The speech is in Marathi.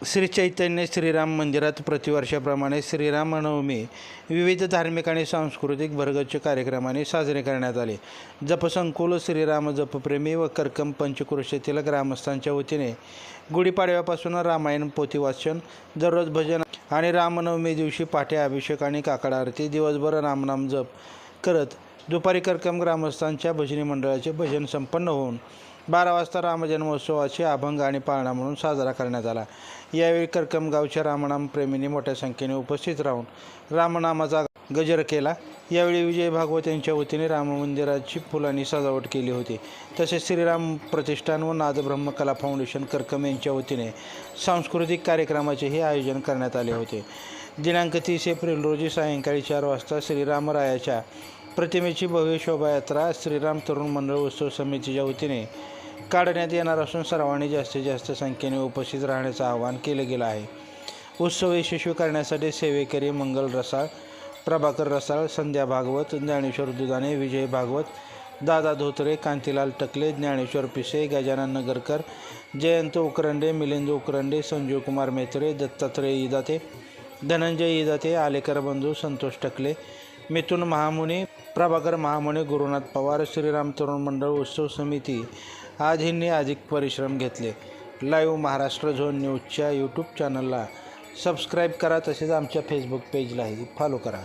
श्री चैतन्य श्रीराम मंदिरात प्रतिवर्षाप्रमाणे श्रीरामनवमी विविध धार्मिक आणि सांस्कृतिक भरगच्च कार्यक्रमाने साजरे करण्यात आले. जपसंकुल श्रीराम जपप्रेमी व करकम पंचक्रोशीतील ग्रामस्थांच्या वतीने गुढीपाडव्यापासून रामायण पोथी वाचन दररोज भजन आणि रामनवमी दिवशी पाठे अभिषेक आणि काकड आरती दिवसभर रामनाम जप करत दुपारी करकम ग्रामस्थांच्या भजनी मंडळाचे भजन संपन्न होऊन बारा वाजता रामजन्मोत्सवाचे अभंग आणि पाळणा म्हणून साजरा करण्यात आला. यावेळी करकम गावच्या रामनाम प्रेमींनी मोठ्या संख्येने उपस्थित राहून रामनामाचा गजर केला. यावेळी विजय भागवत यांच्या वतीने राममंदिराची फुलांनी सजावट केली होती. तसेच श्रीराम प्रतिष्ठान व नादब्रह्म कला फाउंडेशन करकम यांच्या वतीने सांस्कृतिक कार्यक्रमाचेही आयोजन करण्यात आले होते. दिनांक तीस एप्रिल रोजी सायंकाळी चार वाजता श्रीरामरायाच्या प्रतिमेची भव्य शोभायात्रा श्रीराम तरुण मंडळ उत्सव समितीच्या वतीने काढण्यात येणार असून सर्वांनी जास्तीत जास्त संख्येने उपस्थित राहण्याचं आवाहन केलं गेलं आहे. उत्सव यशस्वी करण्यासाठी सेवेकरी मंगल रसाळ प्रभाकर रसाळ संध्या भागवत ज्ञानेश्वर दुधाने विजय भागवत दादा धोत्रे कांतीलाल टकले ज्ञानेश्वर पिसे गजानन नगरकर जयंत उकरंडे मिलिंद उकरंडे संजीव कुमार मेत्रे दत्तात्रय इदाते धनंजय इदाते आलेकर बंधू संतोष टकले मिथुन महामुनी प्रभाकर महामुनी गुरुनाथ पवार श्रीराम तरुण मंडळ उत्सव समिती आदींनी अधिक परिश्रम घेतले. लाईव्ह महाराष्ट्र झोन न्यूजच्या यूट्यूब चॅनलला सबस्क्राईब करा तसेच आमच्या फेसबुक पेजलाही फॉलो करा.